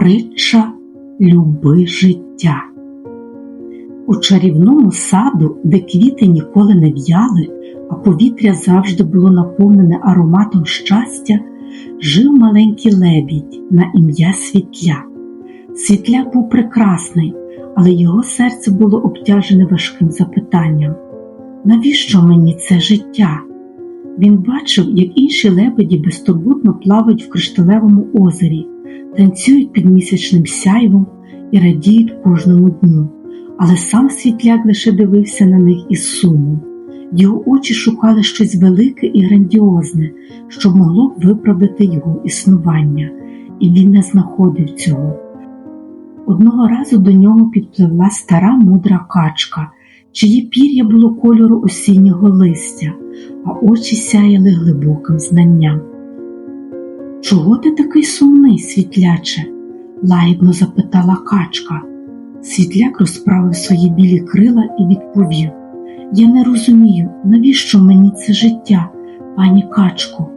Притча Люби життя. У чарівному саду, де квіти ніколи не в'яли, а повітря завжди було наповнене ароматом щастя, жив маленький лебідь на ім'я Світля. Світляк був прекрасний, але його серце було обтяжене важким запитанням: навіщо мені це життя? Він бачив, як інші лебеді безтурботно плавають в кришталевому озері, танцюють під місячним сяйвом і радіють кожному дню, але сам світляк лише дивився на них із сумом. Його очі шукали щось велике і грандіозне, що могло б виправдати його існування, і він не знаходив цього. Одного разу до нього підпливла стара мудра качка, чиє пір'я було кольору осіннього листя, а очі сяяли глибоким знанням. Чого ти такий сумний, світляче? лагідно запитала качка. Світляк розправив свої білі крила і відповів Я не розумію, навіщо мені це життя, пані качко.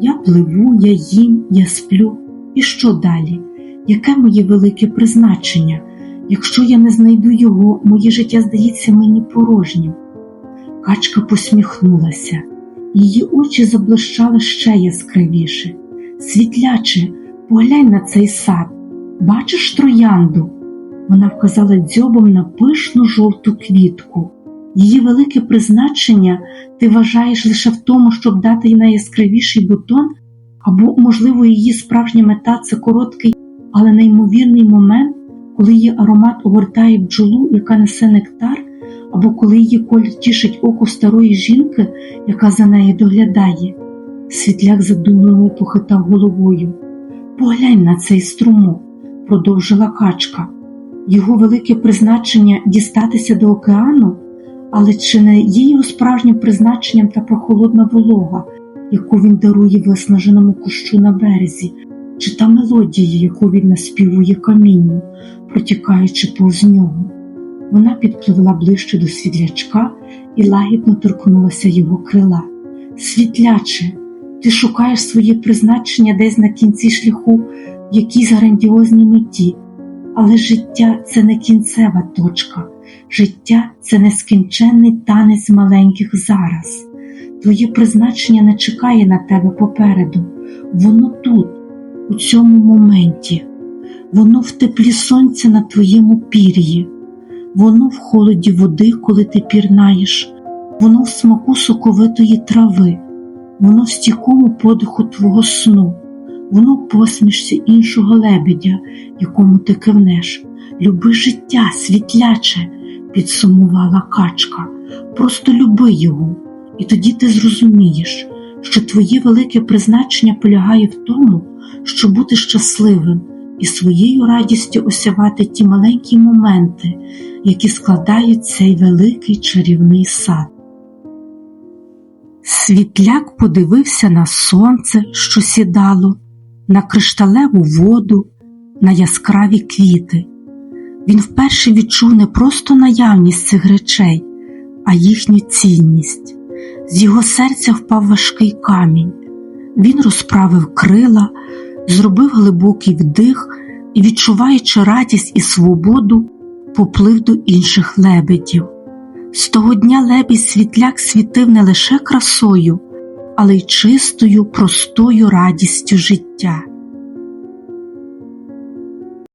Я пливу, я їм, я сплю. І що далі? Яке моє велике призначення? Якщо я не знайду його, моє життя здається мені порожнім. Качка посміхнулася, її очі заблищали ще яскравіше. Світляче, поглянь на цей сад. Бачиш троянду? Вона вказала дзьобом на пишну жовту квітку. Її велике призначення ти вважаєш лише в тому, щоб дати їй найяскравіший бутон, або, можливо, її справжня мета це короткий, але неймовірний момент, коли її аромат огортає бджолу, яка несе нектар, або коли її колір тішить око старої жінки, яка за нею доглядає. Світляк задумливо похитав головою. Поглянь на цей струмок, продовжила качка. Його велике призначення дістатися до океану, але чи не є його справжнім призначенням та прохолодна волога, яку він дарує виснаженому кущу на березі, чи та мелодія, яку він наспівує камінню, протікаючи повз нього? Вона підпливла ближче до світлячка і лагідно торкнулася його крила. Світляче, ти шукаєш своє призначення десь на кінці шляху в якійсь грандіозній меті, але життя це не кінцева точка, життя це нескінченний танець маленьких зараз. Твоє призначення не чекає на тебе попереду, воно тут, у цьому моменті, воно в теплі сонця на твоєму пір'ї, воно в холоді води, коли ти пірнаєш, воно в смаку соковитої трави воно в стійкому подиху твого сну, воно посмішці іншого лебедя, якому ти кивнеш. Люби життя, світляче, підсумувала качка. Просто люби його, і тоді ти зрозумієш, що твоє велике призначення полягає в тому, щоб бути щасливим і своєю радістю осявати ті маленькі моменти, які складають цей великий чарівний сад. Світляк подивився на сонце, що сідало, на кришталеву воду, на яскраві квіти. Він вперше відчув не просто наявність цих речей, а їхню цінність. З його серця впав важкий камінь. Він розправив крила, зробив глибокий вдих і, відчуваючи радість і свободу, поплив до інших лебедів. З того дня лебідь світляк світив не лише красою, але й чистою, простою радістю життя.